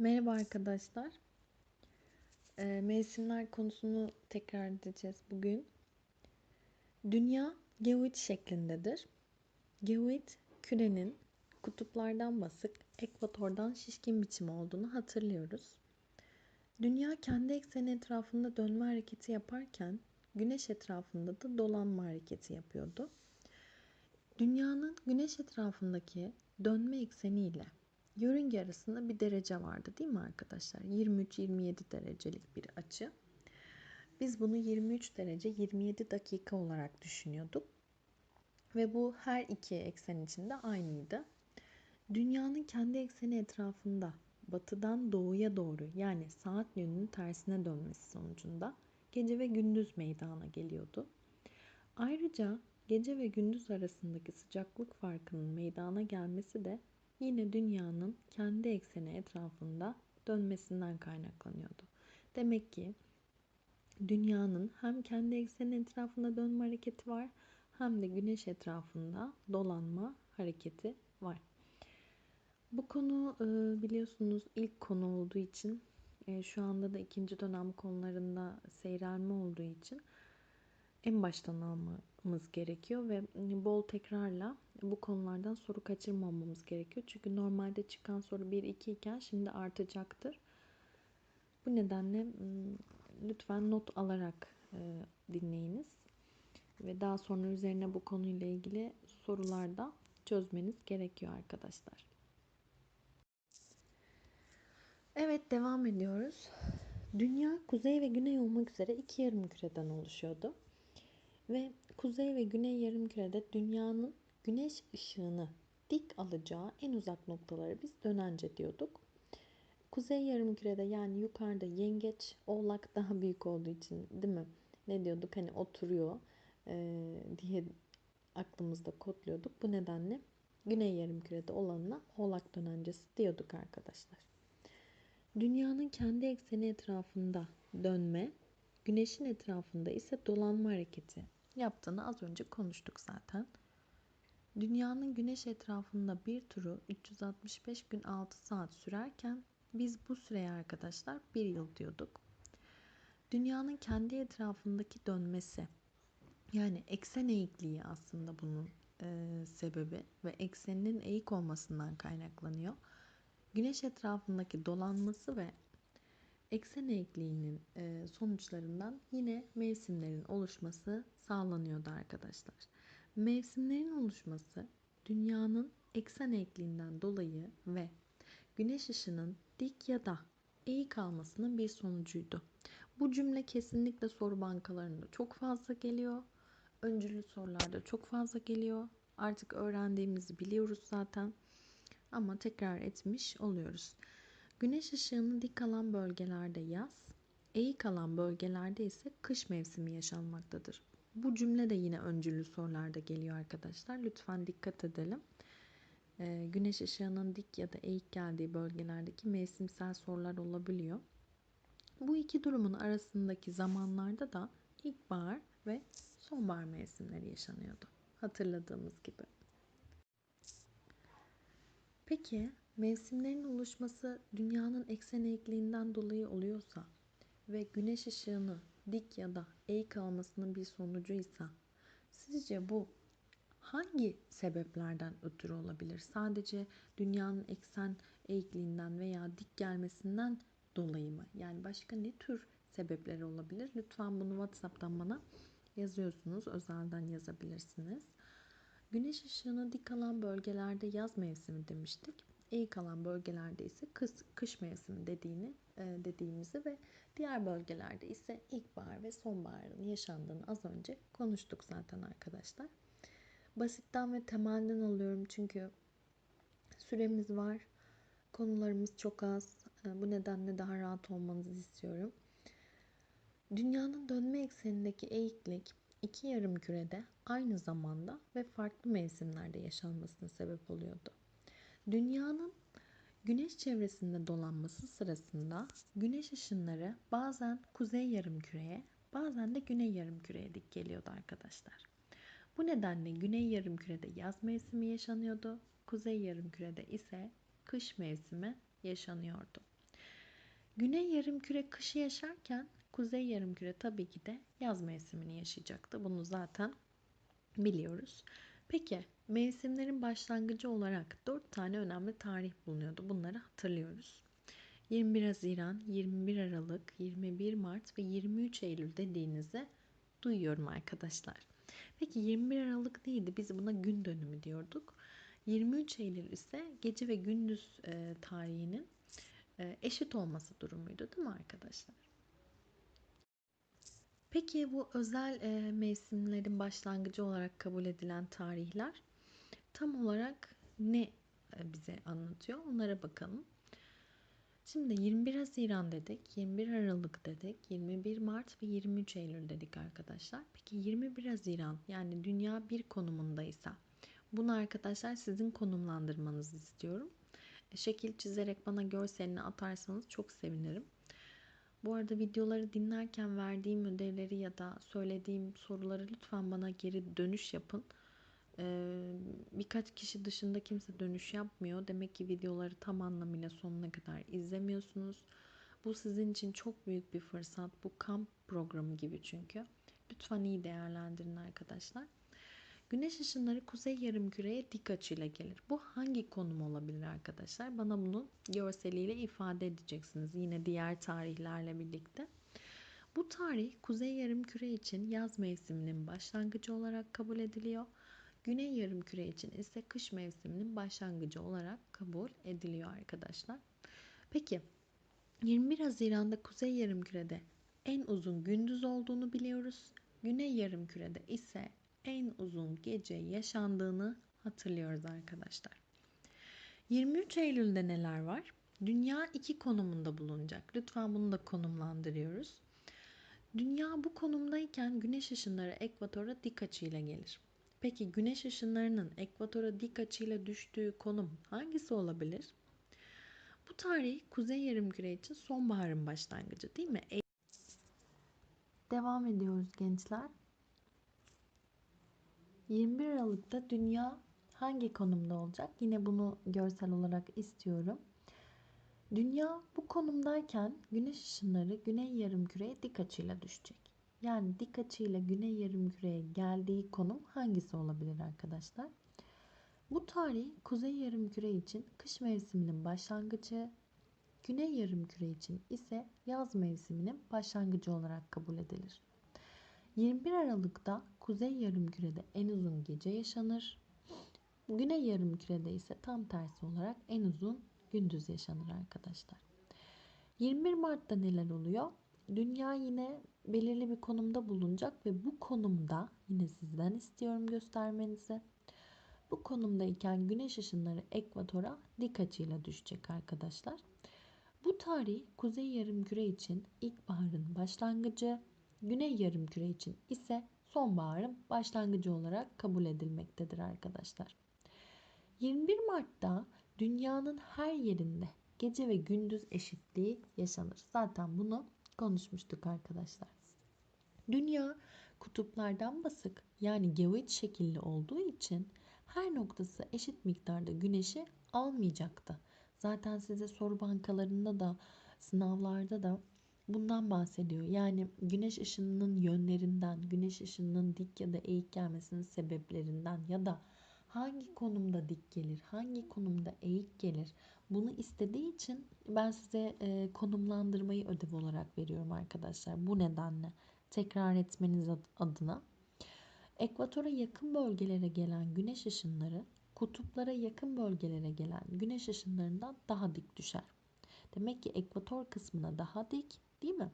Merhaba arkadaşlar. Ee, mevsimler konusunu tekrar edeceğiz bugün. Dünya geoid şeklindedir. Geoid kürenin kutuplardan basık, ekvatordan şişkin biçimi olduğunu hatırlıyoruz. Dünya kendi ekseni etrafında dönme hareketi yaparken güneş etrafında da dolanma hareketi yapıyordu. Dünyanın güneş etrafındaki dönme ekseni ile yörünge arasında bir derece vardı değil mi arkadaşlar? 23-27 derecelik bir açı. Biz bunu 23 derece 27 dakika olarak düşünüyorduk. Ve bu her iki eksen içinde aynıydı. Dünyanın kendi ekseni etrafında batıdan doğuya doğru yani saat yönünün tersine dönmesi sonucunda gece ve gündüz meydana geliyordu. Ayrıca gece ve gündüz arasındaki sıcaklık farkının meydana gelmesi de yine dünyanın kendi ekseni etrafında dönmesinden kaynaklanıyordu. Demek ki dünyanın hem kendi ekseni etrafında dönme hareketi var hem de güneş etrafında dolanma hareketi var. Bu konu e, biliyorsunuz ilk konu olduğu için e, şu anda da ikinci dönem konularında seyrelme olduğu için en baştan almamız gerekiyor ve bol tekrarla bu konulardan soru kaçırmamamız gerekiyor. Çünkü normalde çıkan soru 1-2 iken şimdi artacaktır. Bu nedenle lütfen not alarak e, dinleyiniz. Ve daha sonra üzerine bu konuyla ilgili sorularda çözmeniz gerekiyor arkadaşlar. Evet devam ediyoruz. Dünya kuzey ve güney olmak üzere iki yarım küreden oluşuyordu. Ve kuzey ve güney yarım kürede dünyanın güneş ışığını dik alacağı en uzak noktaları biz dönence diyorduk. Kuzey yarım kürede yani yukarıda yengeç, oğlak daha büyük olduğu için değil mi? Ne diyorduk hani oturuyor e, diye aklımızda kodluyorduk. Bu nedenle güney yarım kürede olanına oğlak dönencesi diyorduk arkadaşlar. Dünyanın kendi ekseni etrafında dönme, güneşin etrafında ise dolanma hareketi yaptığını az önce konuştuk zaten. Dünyanın güneş etrafında bir turu 365 gün 6 saat sürerken biz bu süreye arkadaşlar bir yıl diyorduk. Dünyanın kendi etrafındaki dönmesi yani eksen eğikliği aslında bunun e, sebebi ve ekseninin eğik olmasından kaynaklanıyor. Güneş etrafındaki dolanması ve eksen eğikliğinin e, sonuçlarından yine mevsimlerin oluşması sağlanıyordu arkadaşlar. Mevsimlerin oluşması dünyanın eksen eğikliğinden dolayı ve güneş ışının dik ya da eğik kalmasının bir sonucuydu. Bu cümle kesinlikle soru bankalarında çok fazla geliyor. Öncülü sorularda çok fazla geliyor. Artık öğrendiğimizi biliyoruz zaten. Ama tekrar etmiş oluyoruz. Güneş ışığını dik alan bölgelerde yaz, eğik alan bölgelerde ise kış mevsimi yaşanmaktadır. Bu cümle de yine öncüllü sorularda geliyor arkadaşlar. Lütfen dikkat edelim. Ee, güneş ışığının dik ya da eğik geldiği bölgelerdeki mevsimsel sorular olabiliyor. Bu iki durumun arasındaki zamanlarda da ilkbahar ve sonbahar mevsimleri yaşanıyordu. Hatırladığımız gibi. Peki mevsimlerin oluşması dünyanın eksen eğikliğinden dolayı oluyorsa ve güneş ışığını dik ya da eğik almasının bir sonucuysa sizce bu hangi sebeplerden ötürü olabilir? Sadece dünyanın eksen eğikliğinden veya dik gelmesinden dolayı mı? Yani başka ne tür sebepleri olabilir? Lütfen bunu WhatsApp'tan bana yazıyorsunuz. Özelden yazabilirsiniz. Güneş ışığını dik alan bölgelerde yaz mevsimi demiştik. Eğik alan bölgelerde ise kış, kış mevsimi dediğini e, dediğimizi ve diğer bölgelerde ise ilkbahar ve sonbaharın yaşandığını az önce konuştuk zaten arkadaşlar. Basitten ve temelden alıyorum çünkü süremiz var. Konularımız çok az. E, bu nedenle daha rahat olmanızı istiyorum. Dünyanın dönme eksenindeki eğiklik iki yarım kürede aynı zamanda ve farklı mevsimlerde yaşanmasına sebep oluyordu. Dünyanın güneş çevresinde dolanması sırasında güneş ışınları bazen kuzey yarım küreye, bazen de güney yarım küreye dik geliyordu arkadaşlar. Bu nedenle güney yarım kürede yaz mevsimi yaşanıyordu. Kuzey yarım kürede ise kış mevsimi yaşanıyordu. Güney yarımküre kışı yaşarken kuzey yarımküre tabii ki de yaz mevsimini yaşayacaktı. Bunu zaten biliyoruz. Peki mevsimlerin başlangıcı olarak 4 tane önemli tarih bulunuyordu. Bunları hatırlıyoruz. 21 Haziran, 21 Aralık, 21 Mart ve 23 Eylül dediğinizi duyuyorum arkadaşlar. Peki 21 Aralık neydi? Biz buna gün dönümü diyorduk. 23 Eylül ise gece ve gündüz e, tarihinin e, eşit olması durumuydu değil mi arkadaşlar? Peki bu özel e, mevsimlerin başlangıcı olarak kabul edilen tarihler tam olarak ne e, bize anlatıyor? Onlara bakalım. Şimdi 21 Haziran dedik, 21 Aralık dedik, 21 Mart ve 23 Eylül dedik arkadaşlar. Peki 21 Haziran yani dünya bir konumundaysa bunu arkadaşlar sizin konumlandırmanızı istiyorum. E, şekil çizerek bana görselini atarsanız çok sevinirim. Bu arada videoları dinlerken verdiğim ödevleri ya da söylediğim soruları lütfen bana geri dönüş yapın. Ee, birkaç kişi dışında kimse dönüş yapmıyor. Demek ki videoları tam anlamıyla sonuna kadar izlemiyorsunuz. Bu sizin için çok büyük bir fırsat. Bu kamp programı gibi çünkü. Lütfen iyi değerlendirin arkadaşlar. Güneş ışınları kuzey yarımküreye dik açıyla gelir. Bu hangi konum olabilir arkadaşlar? Bana bunu görseliyle ifade edeceksiniz. Yine diğer tarihlerle birlikte. Bu tarih kuzey yarımküre için yaz mevsiminin başlangıcı olarak kabul ediliyor. Güney yarımküre için ise kış mevsiminin başlangıcı olarak kabul ediliyor arkadaşlar. Peki 21 Haziran'da kuzey yarımkürede en uzun gündüz olduğunu biliyoruz. Güney yarımkürede ise en uzun gece yaşandığını hatırlıyoruz arkadaşlar. 23 Eylül'de neler var? Dünya iki konumunda bulunacak. Lütfen bunu da konumlandırıyoruz. Dünya bu konumdayken güneş ışınları ekvatora dik açıyla gelir. Peki güneş ışınlarının ekvatora dik açıyla düştüğü konum hangisi olabilir? Bu tarih kuzey yarımküre için sonbaharın başlangıcı değil mi? Devam ediyoruz gençler. 21 Aralık'ta dünya hangi konumda olacak? Yine bunu görsel olarak istiyorum. Dünya bu konumdayken güneş ışınları güney yarımküreye dik açıyla düşecek. Yani dik açıyla güney yarımküreye geldiği konum hangisi olabilir arkadaşlar? Bu tarih kuzey yarımküre için kış mevsiminin başlangıcı, güney yarımküre için ise yaz mevsiminin başlangıcı olarak kabul edilir. 21 Aralık'ta kuzey yarımkürede en uzun gece yaşanır. Güney yarımkürede ise tam tersi olarak en uzun gündüz yaşanır arkadaşlar. 21 Mart'ta neler oluyor? Dünya yine belirli bir konumda bulunacak ve bu konumda yine sizden istiyorum göstermenizi. Bu konumdayken güneş ışınları ekvatora dik açıyla düşecek arkadaşlar. Bu tarih kuzey yarımküre için ilkbaharın başlangıcı, güney yarımküre için ise sonbaharın başlangıcı olarak kabul edilmektedir arkadaşlar. 21 Mart'ta dünyanın her yerinde gece ve gündüz eşitliği yaşanır. Zaten bunu konuşmuştuk arkadaşlar. Dünya kutuplardan basık yani geoid şekilli olduğu için her noktası eşit miktarda güneşi almayacaktı. Zaten size soru bankalarında da sınavlarda da bundan bahsediyor. Yani güneş ışınının yönlerinden, güneş ışınının dik ya da eğik gelmesinin sebeplerinden ya da hangi konumda dik gelir, hangi konumda eğik gelir bunu istediği için ben size e, konumlandırmayı ödev olarak veriyorum arkadaşlar. Bu nedenle tekrar etmeniz adına. Ekvatora yakın bölgelere gelen güneş ışınları kutuplara yakın bölgelere gelen güneş ışınlarından daha dik düşer. Demek ki ekvator kısmına daha dik değil mi?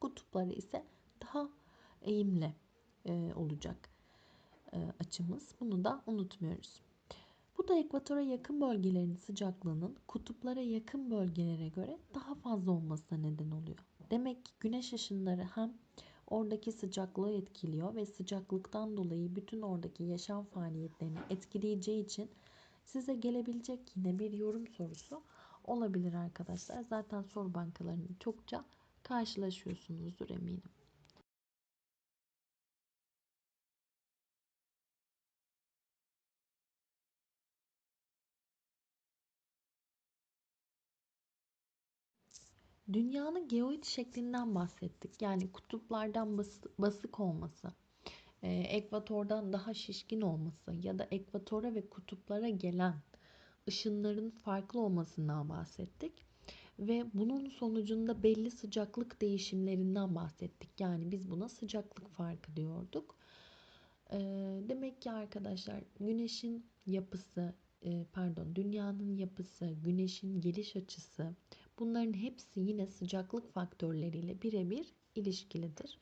Kutupları ise daha eğimli e, olacak e, açımız. Bunu da unutmuyoruz. Bu da ekvatora yakın bölgelerin sıcaklığının kutuplara yakın bölgelere göre daha fazla olmasına neden oluyor. Demek ki güneş ışınları hem oradaki sıcaklığı etkiliyor ve sıcaklıktan dolayı bütün oradaki yaşam faaliyetlerini etkileyeceği için size gelebilecek yine bir yorum sorusu olabilir arkadaşlar. Zaten soru bankalarını çokça karşılaşıyorsunuzdur eminim. Dünyanın geoid şeklinden bahsettik. Yani kutuplardan bas, basık olması, e, ekvatordan daha şişkin olması ya da ekvatora ve kutuplara gelen ışınların farklı olmasından bahsettik. Ve bunun sonucunda belli sıcaklık değişimlerinden bahsettik. Yani biz buna sıcaklık farkı diyorduk. E, demek ki arkadaşlar güneşin yapısı, e, pardon dünyanın yapısı, güneşin geliş açısı bunların hepsi yine sıcaklık faktörleriyle birebir ilişkilidir.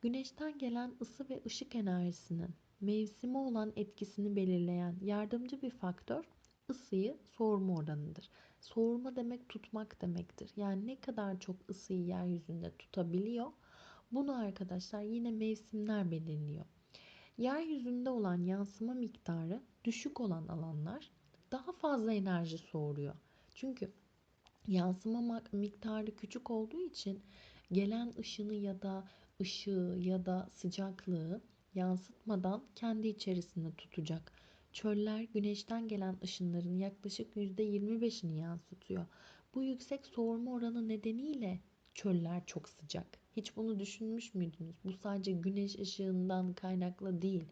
Güneşten gelen ısı ve ışık enerjisinin mevsimi olan etkisini belirleyen yardımcı bir faktör ısıyı soğurma oranıdır. Soğurma demek tutmak demektir. Yani ne kadar çok ısıyı yeryüzünde tutabiliyor. Bunu arkadaşlar yine mevsimler belirliyor. Yeryüzünde olan yansıma miktarı düşük olan alanlar daha fazla enerji soğuruyor. Çünkü yansıma miktarı küçük olduğu için gelen ışını ya da ışığı ya da sıcaklığı yansıtmadan kendi içerisinde tutacak. Çöller güneşten gelen ışınların yaklaşık %25'ini yansıtıyor. Bu yüksek soğurma oranı nedeniyle çöller çok sıcak. Hiç bunu düşünmüş müydünüz? Bu sadece güneş ışığından kaynaklı değil.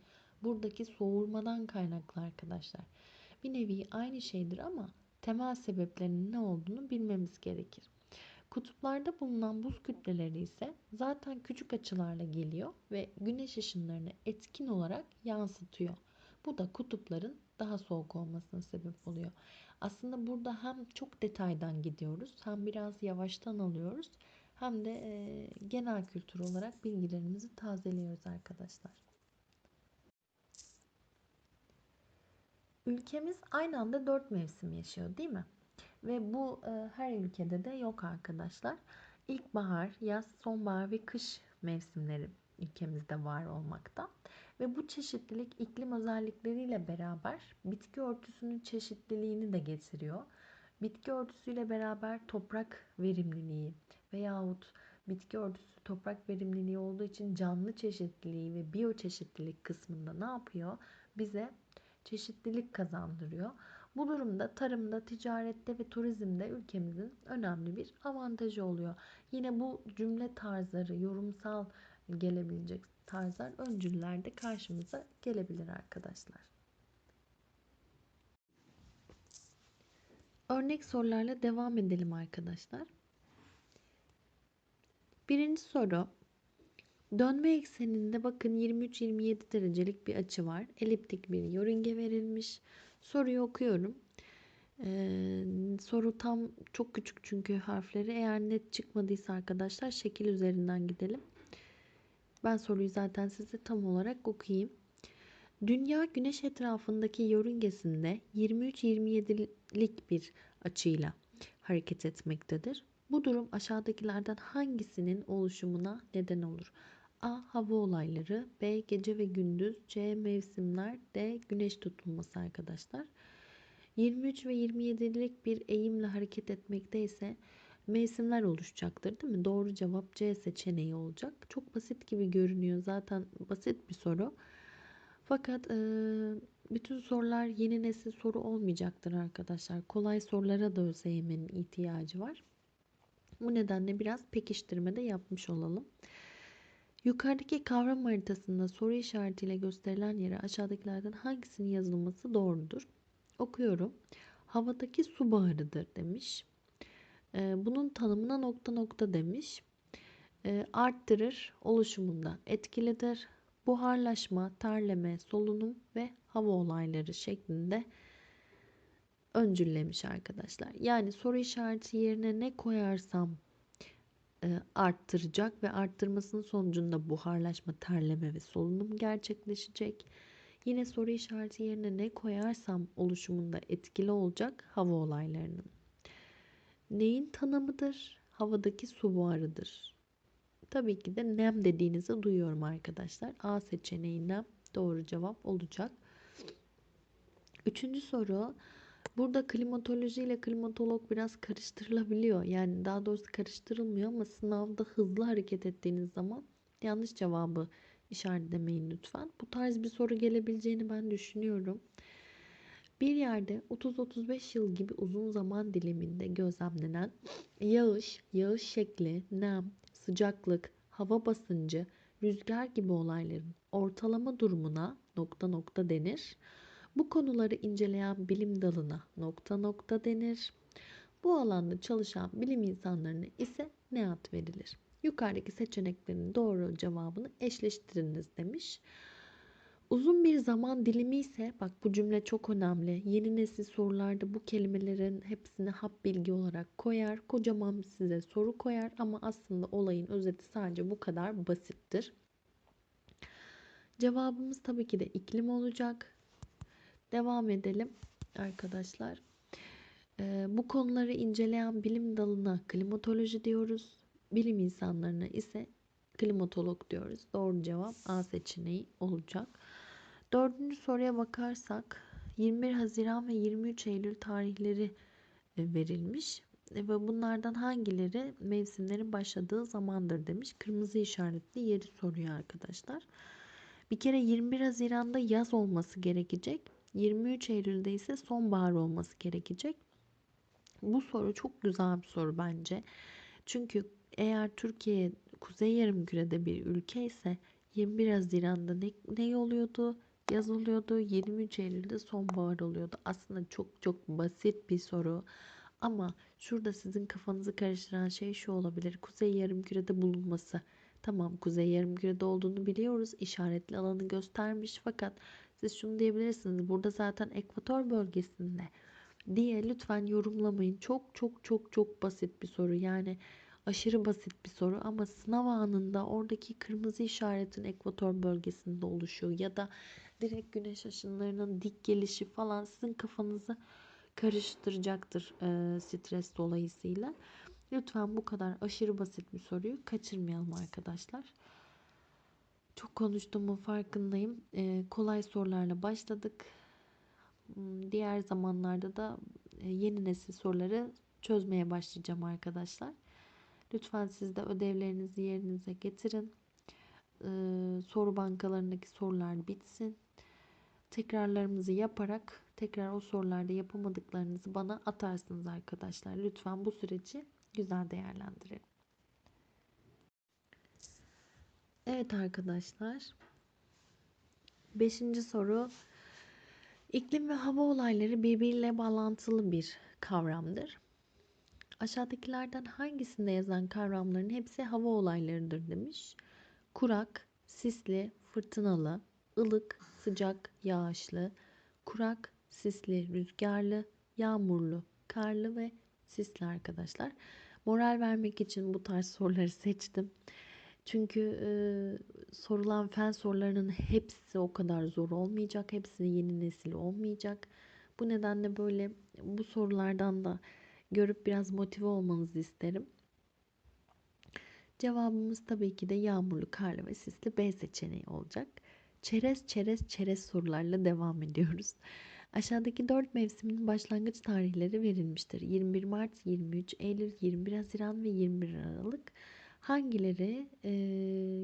Buradaki soğurmadan kaynaklı arkadaşlar. Bir nevi aynı şeydir ama temel sebeplerinin ne olduğunu bilmemiz gerekir. Kutuplarda bulunan buz kütleleri ise zaten küçük açılarla geliyor ve güneş ışınlarını etkin olarak yansıtıyor. Bu da kutupların daha soğuk olmasına sebep oluyor. Aslında burada hem çok detaydan gidiyoruz hem biraz yavaştan alıyoruz hem de e, genel kültür olarak bilgilerimizi tazeliyoruz arkadaşlar. Ülkemiz aynı anda dört mevsim yaşıyor değil mi? Ve bu e, her ülkede de yok arkadaşlar. İlkbahar, yaz, sonbahar ve kış mevsimleri ülkemizde var olmakta. Ve bu çeşitlilik iklim özellikleriyle beraber bitki örtüsünün çeşitliliğini de getiriyor. Bitki örtüsüyle beraber toprak verimliliği veyahut bitki örtüsü toprak verimliliği olduğu için canlı çeşitliliği ve biyoçeşitlilik kısmında ne yapıyor? Bize çeşitlilik kazandırıyor. Bu durumda tarımda, ticarette ve turizmde ülkemizin önemli bir avantajı oluyor. Yine bu cümle tarzları, yorumsal gelebilecek tarzlar öncüllerde karşımıza gelebilir arkadaşlar. Örnek sorularla devam edelim arkadaşlar. Birinci soru. Dönme ekseninde bakın 23-27 derecelik bir açı var. Eliptik bir yörünge verilmiş. Soruyu okuyorum. Ee, soru tam çok küçük çünkü harfleri. Eğer net çıkmadıysa arkadaşlar şekil üzerinden gidelim. Ben soruyu zaten size tam olarak okuyayım. Dünya güneş etrafındaki yörüngesinde 23-27'lik bir açıyla hareket etmektedir. Bu durum aşağıdakilerden hangisinin oluşumuna neden olur? A. Hava olayları B. Gece ve gündüz C. Mevsimler D. Güneş tutulması arkadaşlar. 23 ve 27'lik bir eğimle hareket etmekte ise mevsimler oluşacaktır değil mi? Doğru cevap C seçeneği olacak. Çok basit gibi görünüyor. Zaten basit bir soru. Fakat e, bütün sorular yeni nesil soru olmayacaktır arkadaşlar. Kolay sorulara da ÖSYM'nin ihtiyacı var. Bu nedenle biraz pekiştirme de yapmış olalım. Yukarıdaki kavram haritasında soru işaretiyle gösterilen yere aşağıdakilerden hangisinin yazılması doğrudur? Okuyorum. Havadaki su baharıdır demiş. Ee, bunun tanımına nokta nokta demiş. Ee, arttırır, oluşumunda etkilidir. Buharlaşma, terleme, solunum ve hava olayları şeklinde öncüllemiş arkadaşlar. Yani soru işareti yerine ne koyarsam arttıracak ve arttırmasının sonucunda buharlaşma, terleme ve solunum gerçekleşecek. Yine soru işareti yerine ne koyarsam oluşumunda etkili olacak hava olaylarının. Neyin tanımıdır? Havadaki su buharıdır. Tabii ki de nem dediğinizi duyuyorum arkadaşlar. A seçeneği nem doğru cevap olacak. Üçüncü soru. Burada klimatoloji ile klimatolog biraz karıştırılabiliyor. Yani daha doğrusu karıştırılmıyor ama sınavda hızlı hareket ettiğiniz zaman yanlış cevabı işaretlemeyin lütfen. Bu tarz bir soru gelebileceğini ben düşünüyorum. Bir yerde 30-35 yıl gibi uzun zaman diliminde gözlemlenen yağış, yağış şekli, nem, sıcaklık, hava basıncı, rüzgar gibi olayların ortalama durumuna nokta nokta denir. Bu konuları inceleyen bilim dalına nokta nokta denir. Bu alanda çalışan bilim insanlarına ise ne ad verilir? Yukarıdaki seçeneklerin doğru cevabını eşleştiriniz demiş. Uzun bir zaman dilimi ise bak bu cümle çok önemli. Yeni nesil sorularda bu kelimelerin hepsini hap bilgi olarak koyar. Kocaman size soru koyar ama aslında olayın özeti sadece bu kadar basittir. Cevabımız tabii ki de iklim olacak. Devam edelim arkadaşlar. Ee, bu konuları inceleyen bilim dalına klimatoloji diyoruz. Bilim insanlarına ise klimatolog diyoruz. Doğru cevap A seçeneği olacak. Dördüncü soruya bakarsak 21 Haziran ve 23 Eylül tarihleri e, verilmiş e, ve bunlardan hangileri mevsimlerin başladığı zamandır demiş. Kırmızı işaretli yeri soruyor arkadaşlar. Bir kere 21 Haziran'da yaz olması gerekecek. 23 Eylül'de ise sonbahar olması gerekecek. Bu soru çok güzel bir soru bence. Çünkü eğer Türkiye kuzey yarımkürede bir ülke ise 21 Haziran'da ne, ne oluyordu? Yaz oluyordu. 23 Eylül'de sonbahar oluyordu. Aslında çok çok basit bir soru. Ama şurada sizin kafanızı karıştıran şey şu olabilir. Kuzey yarımkürede bulunması. Tamam kuzey yarımkürede olduğunu biliyoruz. İşaretli alanı göstermiş fakat siz şunu diyebilirsiniz. Burada zaten ekvator bölgesinde diye lütfen yorumlamayın. Çok çok çok çok basit bir soru. Yani aşırı basit bir soru ama sınav anında oradaki kırmızı işaretin ekvator bölgesinde oluşuyor ya da direkt güneş ışınlarının dik gelişi falan sizin kafanızı karıştıracaktır e, stres dolayısıyla. Lütfen bu kadar aşırı basit bir soruyu kaçırmayalım arkadaşlar. Çok konuştuğumun farkındayım. E, kolay sorularla başladık. Hmm, diğer zamanlarda da e, yeni nesil soruları çözmeye başlayacağım arkadaşlar. Lütfen siz de ödevlerinizi yerinize getirin. Ee, soru bankalarındaki sorular bitsin. Tekrarlarımızı yaparak tekrar o sorularda yapamadıklarınızı bana atarsınız arkadaşlar. Lütfen bu süreci güzel değerlendirelim. Evet arkadaşlar. Beşinci soru. İklim ve hava olayları birbiriyle bağlantılı bir kavramdır. Aşağıdakilerden hangisinde yazan kavramların hepsi hava olaylarıdır demiş. Kurak, sisli, fırtınalı, ılık, sıcak, yağışlı, kurak, sisli, rüzgarlı, yağmurlu, karlı ve sisli arkadaşlar. Moral vermek için bu tarz soruları seçtim. Çünkü e, sorulan fen sorularının hepsi o kadar zor olmayacak. Hepsi yeni nesil olmayacak. Bu nedenle böyle bu sorulardan da görüp biraz motive olmanızı isterim. Cevabımız tabii ki de yağmurlu, karlı ve sisli B seçeneği olacak. Çerez çerez çerez sorularla devam ediyoruz. Aşağıdaki 4 mevsimin başlangıç tarihleri verilmiştir. 21 Mart, 23 Eylül, 21 Haziran ve 21 Aralık. Hangileri e,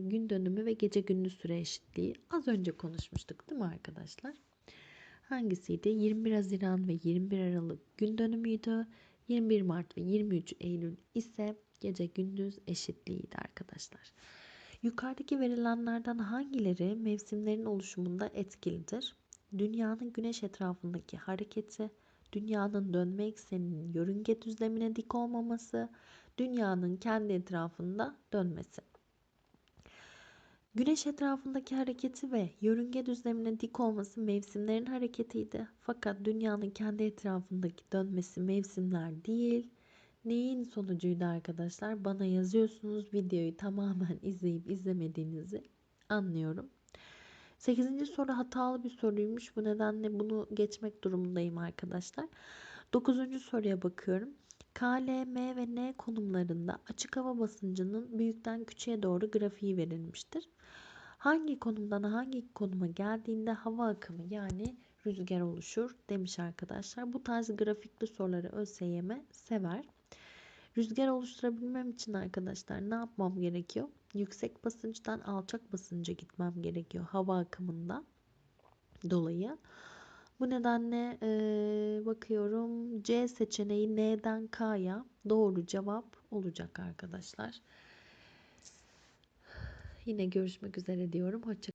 gün dönümü ve gece gündüz süre eşitliği az önce konuşmuştuk değil mi arkadaşlar? Hangisiydi? 21 Haziran ve 21 Aralık gün dönümüydü. 21 Mart ve 23 Eylül ise gece gündüz eşitliğiydi arkadaşlar. Yukarıdaki verilenlerden hangileri mevsimlerin oluşumunda etkilidir? Dünyanın güneş etrafındaki hareketi, dünyanın dönme ekseninin yörünge düzlemine dik olmaması, dünyanın kendi etrafında dönmesi. Güneş etrafındaki hareketi ve yörünge düzlemine dik olması mevsimlerin hareketiydi. Fakat dünyanın kendi etrafındaki dönmesi mevsimler değil. Neyin sonucuydu arkadaşlar? Bana yazıyorsunuz videoyu tamamen izleyip izlemediğinizi anlıyorum. 8. soru hatalı bir soruymuş. Bu nedenle bunu geçmek durumundayım arkadaşlar. 9. soruya bakıyorum. K, L, M ve N konumlarında açık hava basıncının büyükten küçüğe doğru grafiği verilmiştir. Hangi konumdan hangi konuma geldiğinde hava akımı yani rüzgar oluşur demiş arkadaşlar. Bu tarz grafikli soruları ÖSYM sever. Rüzgar oluşturabilmem için arkadaşlar ne yapmam gerekiyor? Yüksek basınçtan alçak basınca gitmem gerekiyor hava akımında dolayı. Bu nedenle eee, bakıyorum C seçeneği N'den K'ya doğru cevap olacak arkadaşlar. Yine görüşmek üzere diyorum. Hoşça